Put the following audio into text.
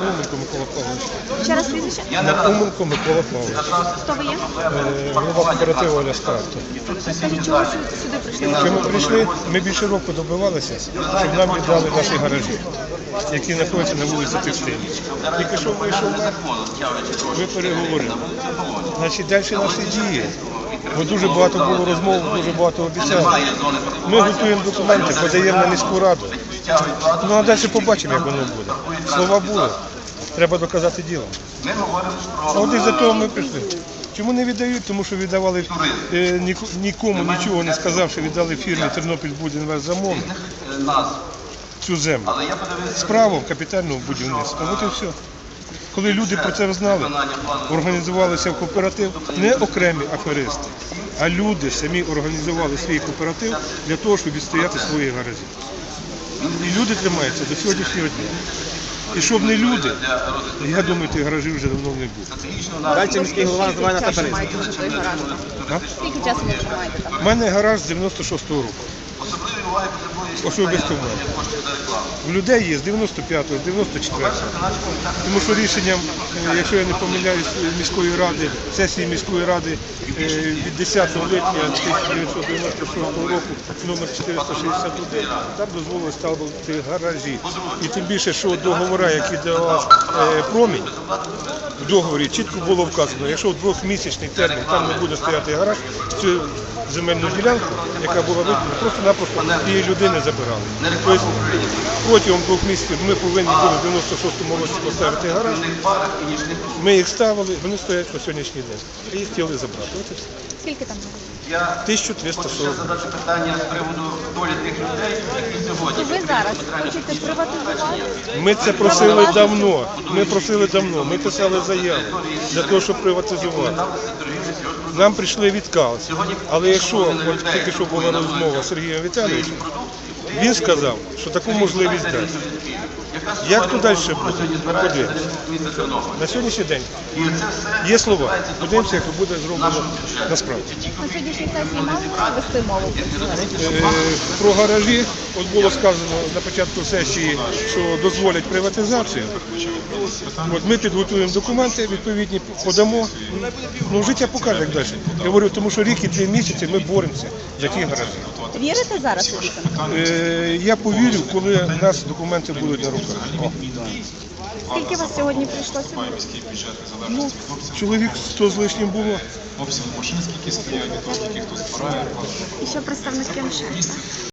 Науменко Микола Павлович. Ще раз прізвище? Науменко Микола Павлович. Хто ви є? Е, Голова кооперативу Оля Старто. Скажіть, чого ви сюди прийшли? Ми прийшли, ми більше року добивалися, щоб нам віддали наші гаражі, які знаходяться на вулиці Текстильній. Тільки що вийшов мер, ми переговорили. Значить, далі наші дії. Бо дуже багато було розмов, дуже багато обіцяли. Ми готуємо документи, подаємо на міську раду. Ну а далі побачимо, як воно буде. Слова були. Треба доказати ділом. А от із-за того ми прийшли. Чому не віддають? Тому що віддавали е, ніку- нікому нічого не сказавши, віддали фірмі Тернопіль замовник цю землю. З правом капітального будівництва. От і все. Коли люди про це знали, організувалися в кооператив, не окремі аферисти, а люди самі організували свій кооператив для того, щоб відстояти свої гаражі. І люди тримаються до сьогоднішнього дня. І щоб не люди, я думаю, тих гаражів вже давно не було. Далі міський голова називає на? У мене гараж з 96-го року. Особисто в мене. В людей є з 95-го, з 94-го. Тому що рішенням, е, якщо я не помиляюсь, міської ради, сесії міської ради е, від 10 липня 1996 року номер 461, там дозволили ставити гаражі. І тим більше, що договори, які давав е, промінь, в договорі чітко було вказано, якщо в двохмісячний термін там не буде стояти гараж, земельну ділянку, яка була виділена, просто-напросто її людини забирали. Тобто протягом двох місяців ми повинні були в 96-му році поставити гараж. Ми їх ставили, вони стоять на сьогоднішній день. І їх хотіли забрати. От і все. Скільки там? 1340. задати питання з приводу долі тих людей, які сьогодні І ви зараз хочете приватизувати? Ми це просили давно. Ми просили давно. Ми писали заяву для того, щоб приватизувати. Нам прийшли відказ. Але якщо от тільки що була розмова з Сергієм Віталійовичем, він сказав, що таку можливість дасть. Як то далі буде? На сьогоднішній день є слова. Подивимося, як буде зроблено насправді. На сьогоднішній сесії мали вести мову про? Е, Про гаражі, от було сказано на початку сесії, що дозволять приватизацію. От ми підготуємо документи, відповідні подамо. Ну, життя покаже, як далі. Я говорю, тому що рік і три місяці ми боремося за ті гаражі. Вірите зараз? Е, Я повірю, коли в нас документи будуть на руках. О. Скільки вас сьогодні прийшло сьогодні? Ну, чоловік 100 з лишнім було. обсяг машин, скільки стоять, хто збирає. І що представники МШ?